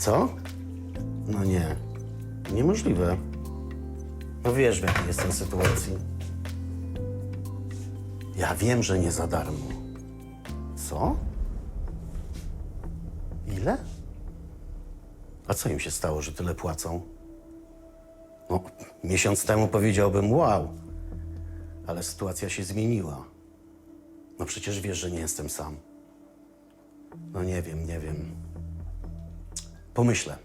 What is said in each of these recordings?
Co? No nie. Niemożliwe. No wiesz, w jakiej jestem sytuacji. Ja wiem, że nie za darmo. Co? Ile? A co im się stało, że tyle płacą? No, miesiąc temu powiedziałbym wow, ale sytuacja się zmieniła. No przecież wiesz, że nie jestem sam. No nie wiem, nie wiem. Pomyślę.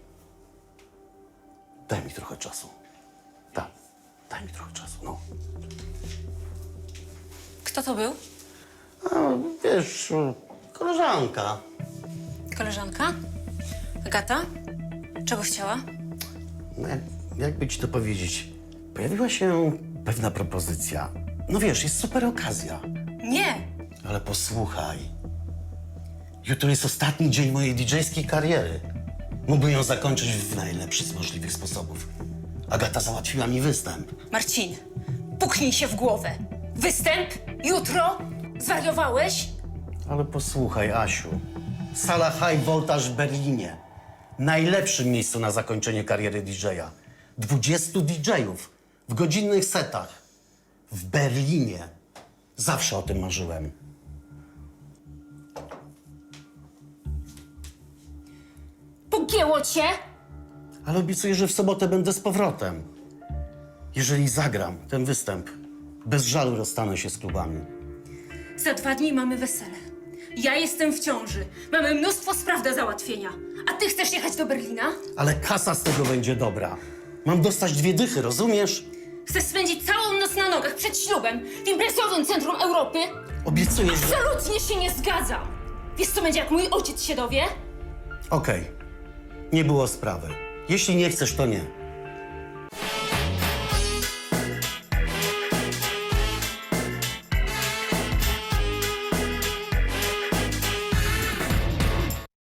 Daj mi trochę czasu. Tak, daj mi trochę czasu, no. Kto to był? A, wiesz, koleżanka. Koleżanka? Agata? Czego chciała? No, jak- jakby ci to powiedzieć? Pojawiła się pewna propozycja. No wiesz, jest super okazja. Nie! Ale posłuchaj. Jutro jest ostatni dzień mojej DJ-skiej kariery. Mógłbym ją zakończyć w najlepszy z możliwych sposobów. Agata załatwiła mi występ. Marcin, puknij się w głowę. Występ? Jutro? Zwariowałeś? Ale posłuchaj, Asiu. Sala High Voltage w Berlinie. Najlepszym miejscu na zakończenie kariery DJ-a. 20 DJ-ów w godzinnych setach. W Berlinie. Zawsze o tym marzyłem. Pogięło cię? Ale obiecuję, że w sobotę będę z powrotem. Jeżeli zagram ten występ, bez żalu rozstanę się z klubami. Za dwa dni mamy wesele. Ja jestem w ciąży. Mamy mnóstwo spraw do załatwienia. A ty chcesz jechać do Berlina? Ale kasa z tego będzie dobra. Mam dostać dwie dychy, rozumiesz? Chcesz spędzić całą noc na nogach przed ślubem w imprezowym centrum Europy? Obiecuję, że... Absolutnie się nie zgadzam! Wiesz, co będzie, jak mój ojciec się dowie? Okej. Nie było sprawy. Jeśli nie chcesz, to nie.